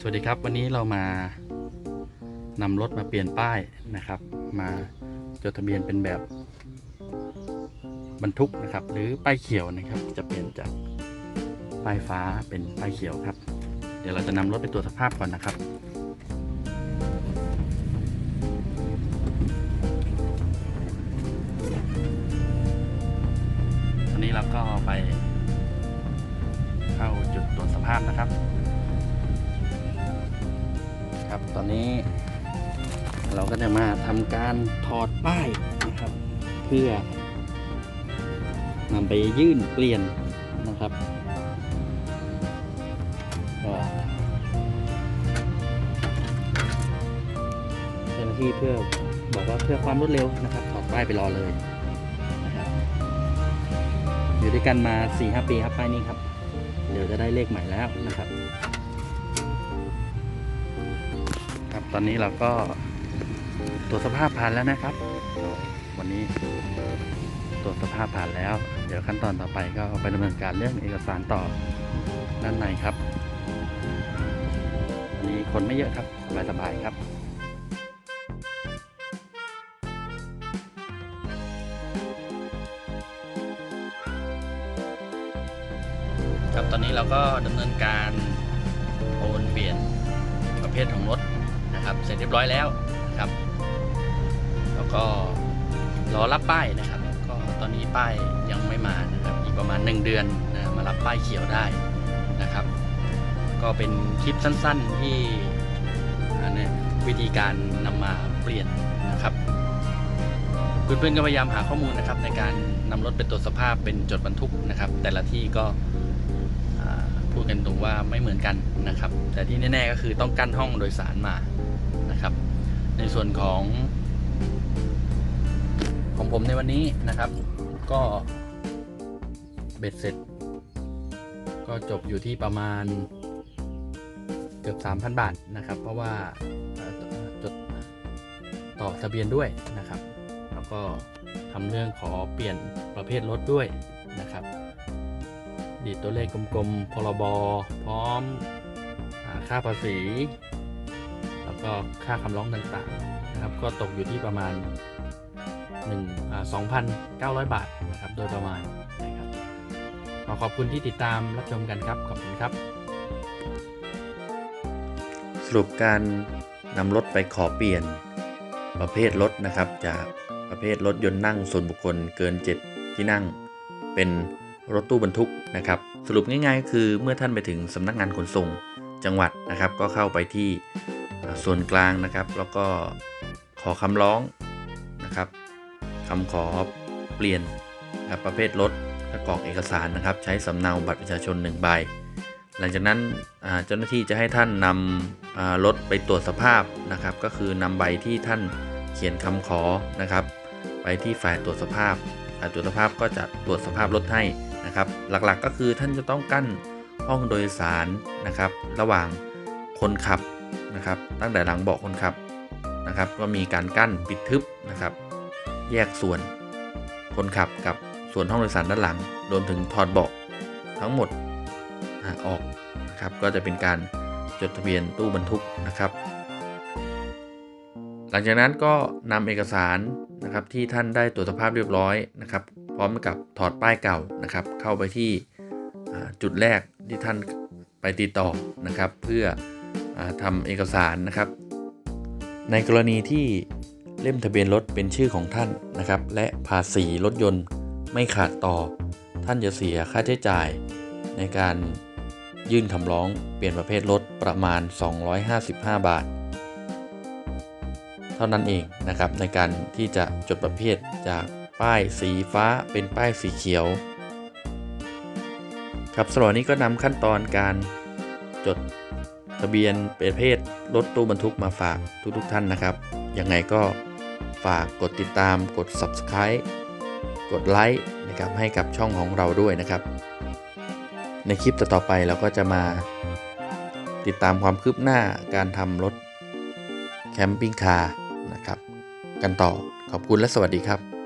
สวัสดีครับวันนี้เรามานำรถมาเปลี่ยนป้ายนะครับ มาจดทะเบียนเป็นแบบบรรทุกนะครับ หรือป้ายเขียวนะครับ จะเปลี่ยนจากป้ายฟ้าเป็นป้ายเขียวครับ เดี๋ยวเราจะนำรถไปตรวจสภาพก่อนนะครับตอนนี้เราก็ไปเข้าจุดตรวจสภาพนะครับ ครับ ตอนนี้เราก็จะมาทำการถอดป้ายนะครับ เพื่อนำไปยื่นเปลี่ยนนะครับก็เจ้าหน้าที่เพื่อบอกว่าเพื่อความรวดเร็วนะครับ ถอดป้ายไปรอเลยนะครับอยู่ด้วยกันมา4-5ปีครับป้ายนี้ครับ เดี๋ยวจะได้เลขใหม่แล้วนะครับ ตอนนี้เราก็ตรวจสภาพผ่านแล้วนะครับ วันนี้ตรวจสภาพผ่านแล้ว เดี๋ยวขั้นตอนต่อไปก็ไปดำเนินการเรื่องเอกสารต่อด้านในครับวันนี้คนไม่เยอะครับสบายๆครับครับตอนนี้เราก็ดำเนินการโอนเปลี่ยนประเภทของรถ นะครับ เสร็จเรียบร้อยแล้วนะครับ แล้วก็รอรับป้ายนะครับ ก็ตอนนี้ป้ายยังไม่มานะครับ อีกประมาณ 1 เดือนนะมารับป้ายเขียวได้นะครับ ก็เป็นคลิปสั้นๆที่นเนี้ยวิธีการนำมาเปลี่ยนนะครับเพื่อนๆก็พยายามหาข้อมูลนะครับ ในการนำรถไปตรวสภาพเป็นจดบรรทุกนะครับ แต่ละที่ก็พูดกันตรงว่าไม่เหมือนกันนะครับ แต่ที่แน่ๆก็คือต้องกั้นห้องโดยสารมา นะครับ ในส่วนของ ของผมในวันนี้นะครับ ก็เบ็ดเสร็จ ก็จบอยู่ที่ประมาณเกือบ 3,000 บาทนะครับ เพราะว่าจดต่อทะเบียนด้วยนะครับ แล้วก็ทำเรื่องขอเปลี่ยนประเภทรถด้วยนะครับ ดีดตัวเลขกลมๆ พรบ พร้อมค่าภาษี แล้วก็ค่าคำร้องต่างๆนะครับ ก็ตกอยู่ที่ประมาณ1อ่า2,900 บาทนะครับ โดยประมาณนะครับขอขอบคุณที่ติดตามรับชมกันครับ ขอบคุณครับ สรุปการนำรถไปขอเปลี่ยนประเภทรถนะครับ จากประเภทรถยนต์นั่งส่วนบุคคลเกิน 7 ที่นั่ง เป็นรถตู้บรรทุกนะครับ สรุปง่ายๆ คือเมื่อท่านไปถึงสำนักงานขนส่งจังหวัดนะครับ ก็เข้าไปที่ ส่วนกลางนะครับ แล้วก็ขอคำร้องนะครับคำขอเปลี่ยนประเภทรถและกรอกเอกสารนะครับ ใช้สำเนาบัตรประชาชน 1 ใบ หลังจากนั้นเจ้าหน้าที่จะให้ท่านนำรถไปตรวจสภาพนะครับ ก็คือนำใบที่ท่านเขียนคำขอนะครับ ไปที่ฝ่ายตรวจสภาพฝ่ายตรวจสภาพก็จะตรวจสภาพรถให้นะครับ หลักๆก็คือท่านจะต้องกั้นห้องโดยสารนะครับ ระหว่างคนขับ นะครับ ตั้งแต่หลังเบาะคนขับนะครับ ก็มีการกั้นปิดทึบนะครับ แยกส่วนคนขับกับส่วนห้องโดยสารด้านหลังรวมถึงถอดเบาะทั้งหมดออกนะครับ ก็จะเป็นการจดทะเบียนตู้บรรทุกนะครับ หลังจากนั้นก็นำเอกสารนะครับที่ท่านได้ตรวจสภาพเรียบร้อยนะครับ พร้อมกับถอดป้ายเก่านะครับ เข้าไปที่จุดแรกที่ท่านไปติดต่อนะครับ เพื่อ ทำเอกสารนะครับ ในกรณีที่เล่มทะเบียนรถเป็นชื่อของท่านนะครับ และภาษีรถยนต์ไม่ขาดต่อ ท่านจะเสียค่าใช้จ่าย ในการยื่นคำร้องเปลี่ยนประเภทรถประมาณ 255 บาท เท่านั้นเองนะครับในการที่จะจดประเภทจากป้ายสีฟ้าเป็นป้ายสีเขียว ครับสำหรับนี้ก็นำขั้นตอนการจด ทะเบียนประเภทรถตู้บรรทุกมาฝากทุกๆท่านนะครับ ยังไงก็ฝากกดติดตามกด subscribe กดไลค์นะครับให้กับช่องของเราด้วยนะครับ ในคลิปต่อๆไปเราก็จะมาติดตามความคืบหน้าการทำรถแคมปิ้งคาร์นะครับ กันต่อขอบคุณและสวัสดีครับ